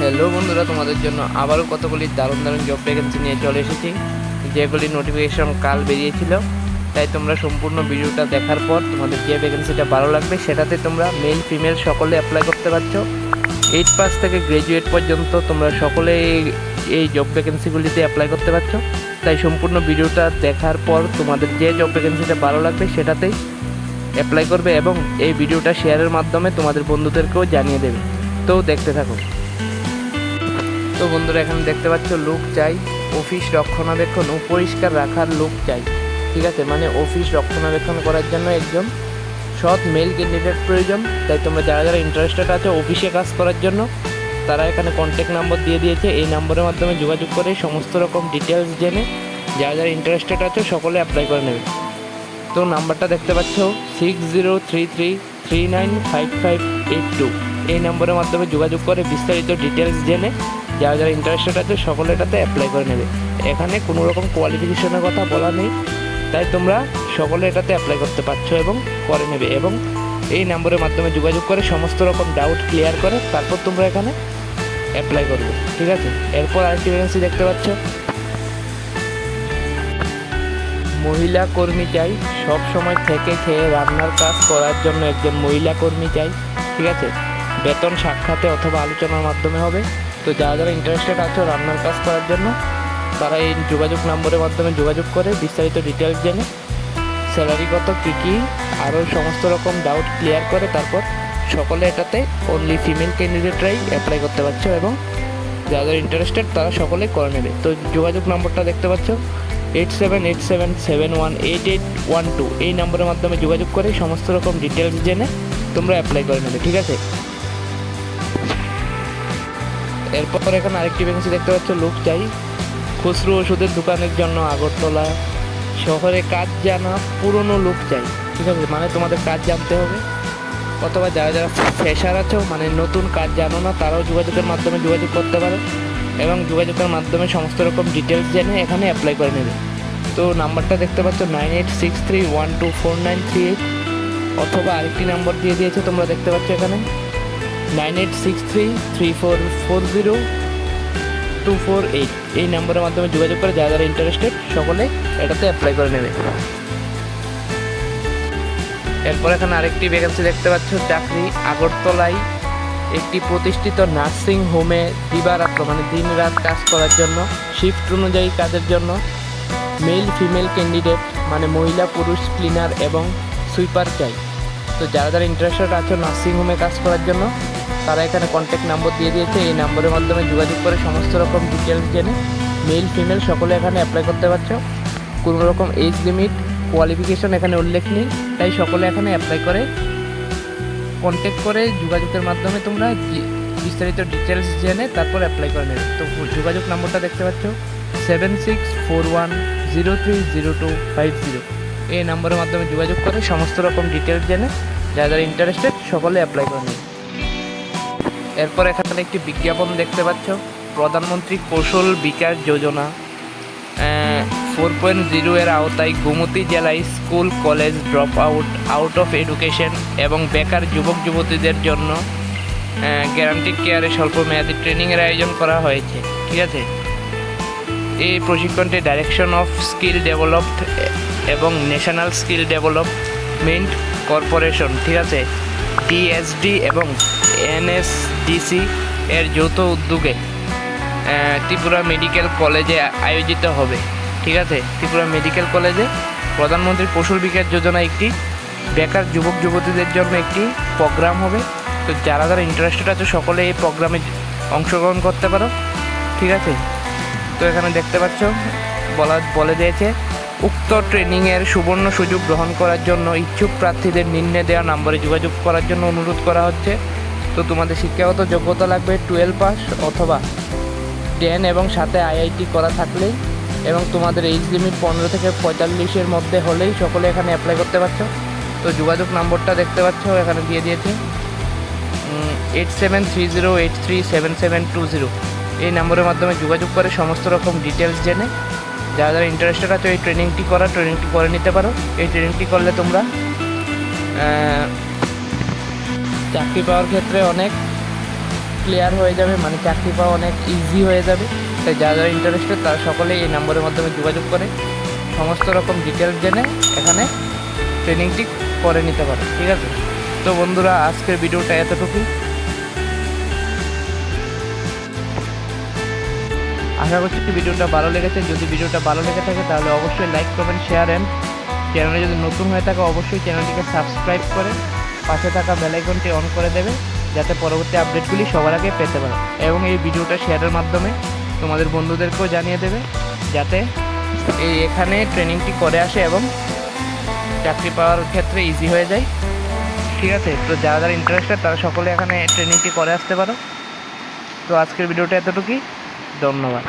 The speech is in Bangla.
হ্যালো বন্ধুরা, তোমাদের জন্য আবারও কতগুলি দারুণ দারুণ জব ভ্যাকেন্সি নিয়ে চলে এসেছি। যেগুলি নোটিফিকেশন কাল বেরিয়েছিল, তাই তোমরা সম্পূর্ণ ভিডিওটা দেখার পর তোমাদের যে ভ্যাকেন্সিটা ভালো লাগবে, সেটাতে তোমরা মেল ফিমেল সকলে অ্যাপ্লাই করতে পারছ। এইট পাস থেকে গ্র্যাজুয়েট পর্যন্ত তোমরা সকলে এই জব ভ্যাকেন্সিগুলিতে অ্যাপ্লাই করতে পারছ। তাই সম্পূর্ণ ভিডিওটা দেখার পর তোমাদের যে জব ভ্যাকেন্সিটা ভালো লাগবে, সেটাতেই অ্যাপ্লাই করবে এবং এই ভিডিওটা শেয়ারের মাধ্যমে তোমাদের বন্ধুদেরকেও জানিয়ে দেবে। তো দেখতে থাকো। তো বন্ধুরা, এখানে দেখতে পাচ্ছ লুক চাই অফিস রক্ষণাবেক্ষণ, ও পরিষ্কার রাখার লুক চাই, ঠিক আছে? মানে অফিস রক্ষণাবেক্ষণ করার জন্য একজন সৎ মেল ক্যান্ডিডেট প্রয়োজন। তাই তোমরা যারা যারা ইন্টারেস্টেড আছে অফিসে কাজ করার জন্য, তারা এখানে কন্ট্যাক্ট নাম্বার দিয়ে দিয়েছে। এই নাম্বারের মাধ্যমে যোগাযোগ করে সমস্ত রকম ডিটেলস জেনে যারা যারা ইন্টারেস্টেড আছে সকলে অ্যাপ্লাই করে নেবে। তো নাম্বারটা দেখতে পাচ্ছ six zero three three three nine five five eight two এই নম্বরের মাধ্যমে যোগাযোগ করে বিস্তারিত ডিটেলস জেনে যারা যারা ইন্টারেস্টেড আছে সকলে এটাতে অ্যাপ্লাই করে নেবে। এখানে কোনো রকম কোয়ালিফিকেশনের কথা বলা নেই। তাই তোমরা সকলে এটাতে অ্যাপ্লাই করতে পারছ এবং করে নেবে এবং এই নম্বরের মাধ্যমে যোগাযোগ করে সমস্ত রকম ডাউট ক্লিয়ার করে তারপর তোমরা এখানে অ্যাপ্লাই করবে, ঠিক আছে? এরপর আরেকটি ভ্যাকেন্সি দেখতে পাচ্ছ। মহিলা কর্মী চাই, সব সময় থেকে খেয়ে রান্নার কাজ করার জন্য একজন মহিলা কর্মী চাই, ঠিক আছে? বেতন সাক্ষাতে অথবা আলোচনার মাধ্যমে হবে। তো যারা যারা ইন্টারেস্টেড আছো রান্নার কাজ করার জন্য, তারা এই যোগাযোগ নম্বরের মাধ্যমে যোগাযোগ করে বিস্তারিত ডিটেলস জেনে স্যালারি কত, কী কী, আরও সমস্ত রকম ডাউট ক্লিয়ার করে তারপর সকলে এটাতে অনলি ফিমেল ক্যান্ডিডেটরাই অ্যাপ্লাই করতে পারছ এবং যাদের ইন্টারেস্টেড তারা সকলে করে নেবে। তো যোগাযোগ নম্বরটা দেখতে পাচ্ছ eight seven eight seven seven one eight eight one two এই নম্বরের মাধ্যমে যোগাযোগ করে সমস্ত রকম ডিটেলস জেনে তোমরা অ্যাপ্লাই করে নেবে, ঠিক আছে? এরপর এখানে আরেকটি ভ্যাকেন্সি দেখতে পাচ্ছ লোক চাই খুচরো ওষুধের দোকানের জন্য আগরতলা শহরে কাজ জানা পুরনো লোক চাই ঠিক আছে মানে তোমাদের কাজ জানতে হবে। অথবা যারা যারা ফ্রেশার আছো মানে নতুন কাজ জানো না, তারাও যোগাযোগের মাধ্যমে যোগাযোগ করতে পারো। এবং যোগাযোগের মাধ্যমে সমস্ত রকম ডিটেলস জেনে এখানে অ্যাপ্লাই করে নেবে। তো নাম্বারটা দেখতে পাচ্ছ nine eight six three one two four nine three eight অথবা আরেকটি নাম্বার দিয়ে দিয়েছে, তোমরা দেখতে পাচ্ছ এখানে। Nine eight six three three four four zero two four eight. এই নাম্বারের মাধ্যমে যোগাযোগ করে যারা যারা ইন্টারেস্টেড সকলে এটাতে অ্যাপ্লাই করে নেবে। এরপর এখানে আরেকটি ভ্যাকেন্সি দেখতে পাচ্ছ, চাকরি আগরতলায়। একটি প্রতিষ্ঠিত নার্সিং হোমে দিবারাত্র মানে দিন রাত কাজ করার জন্য শিফট অনুযায়ী কাজের জন্য। মেল ফিমেল ক্যান্ডিডেট মানে মহিলা, পুরুষ ক্লিনার এবং সুইপার চাই। তো যারা যারা ইন্টারেস্টেড আছে নার্সিং হোমে কাজ করার জন্য তারা এখানে কন্ট্যাক্ট নাম্বার দিয়ে দিয়েছে। এই নাম্বারের মাধ্যমে যোগাযোগ করে সমস্ত রকম ডিটেলস জেনে মেল ফিমেল সকলে এখানে অ্যাপ্লাই করতে পারছ। কোনো রকম এজ লিমিট কোয়ালিফিকেশন এখানে উল্লেখ নেই। তাই সকলে এখানে অ্যাপ্লাই করে কন্ট্যাক্ট করে যোগাযোগের মাধ্যমে তোমরা বিস্তারিত ডিটেলস জেনে তারপর অ্যাপ্লাই করে নেবে। তো যোগাযোগ নম্বরটা দেখতে পাচ্ছ seven six four one zero three zero two five zero এই নম্বরের মাধ্যমে যোগাযোগ করে সমস্ত রকম ডিটেলস জেনে, যারা যারা ইন্টারেস্টেড সকলে অ্যাপ্লাই করে নেবে। এরপর এখানে একটি বিজ্ঞাপন দেখতে পাচ্ছ। প্রধানমন্ত্রী Kaushal Vikas Yojana. Four point zero এর আওতায় গোমতী জেলায় school, college drop out out of education এবং বেকার যুবক যুবতীদের জন্য গ্যারান্টিড কেয়ারে স্বল্প মেয়াদি ট্রেনিংয়ের আয়োজন করা হয়েছে। ঠিক আছে? এই প্রশিক্ষণটি ডাইরেকশন অফ স্কিল ডেভেলপড এবং ন্যাশনাল স্কিল ডেভেলপমেন্ট কর্পোরেশন ঠিক আছে? ডিএসডি এবং এনএসডিসি এর যৌথ উদ্যোগে ত্রিপুরা মেডিকেল কলেজে আয়োজিত হবে। ঠিক আছে? ত্রিপুরা মেডিকেল কলেজে প্রধানমন্ত্রী কৌশল বিকাশ যোজনা একটি, বেকার যুবক যুবতীদের জন্য একটি প্রোগ্রাম হবে। তো যারা যারা ইন্টারেস্টেড আছে, সকলে এই প্রোগ্রামে অংশগ্রহণ করতে পারো। ঠিক আছে? তো এখানে দেখতে পাচ্ছ, বলা, বলে দিয়েছে, উক্ত ট্রেনিংয়ের সুবর্ণ সুযোগ গ্রহণ করার জন্য ইচ্ছুক প্রার্থীদের নিম্নে দেওয়া, নম্বরে যোগাযোগ করার জন্য অনুরোধ করা হচ্ছে। তো তোমাদের শিক্ষাগত যোগ্যতা লাগবে টুয়েলভ পাস অথবা টেন এবং সাথে আইআইটি করা থাকলেই এবং তোমাদের এইজ লিমিট পনেরো থেকে পঁয়তাল্লিশের মধ্যে হলেই সকলে এখানে অ্যাপ্লাই করতে পারছ। তো যোগাযোগ নম্বরটা দেখতে পাচ্ছ, এখানে দিয়ে দিয়েছে। Eight seven three zero eight three seven seven two zero এই নম্বরের মাধ্যমে যোগাযোগ করে সমস্ত রকম ডিটেলস জেনে, যারা যারা ইন্টারেস্টেড আছে এই ট্রেনিংটি করা ট্রেনিংটি করে নিতে পারো। এই ট্রেনিংটি করলে তোমরা চাকরি পাওয়ার ক্ষেত্রে অনেক ক্লিয়ার হয়ে যাবে মানে চাকরি পাওয়া অনেক ইজি হয়ে যাবে। তাই যারা যারা ইন্টারেস্টেড তারা সকলেই এই নম্বরের মাধ্যমে যোগাযোগ করে। সমস্ত রকম ডিটেলস জেনে এখানে ট্রেনিংটি করে নিতে পারে, ঠিক আছে? তো বন্ধুরা, আজকের ভিডিওটা এতটুকুই। আশা করছি ভিডিওটা ভালো লেগেছে। যদি ভিডিওটা ভালো লেগে থাকে, তাহলে অবশ্যই লাইক করবেন শেয়ার অ্যান্ড চ্যানেলে যদি নতুন হয়ে থাকে, অবশ্যই চ্যানেলটিকে সাবস্ক্রাইব করে পাশে থাকা বেলাইকনটি অন করে দেবে, যাতে পরবর্তী আপডেটগুলি সবার আগে পেতে পারো। এবং এই ভিডিওটা শেয়ারের মাধ্যমে তোমাদের বন্ধুদেরকেও জানিয়ে দেবে, যাতে এই এখানে ট্রেনিংটি করে আসে এবং চাকরি পাওয়ার ক্ষেত্রে ইজি হয়ে যায়। ঠিক আছে, তো যারা যারা ইন্টারেস্টেড তারা সকলে এখানে ট্রেনিংটি করে আসতে পারো। তো আজকের ভিডিওটা এতটুকুই। ধন্যবাদ।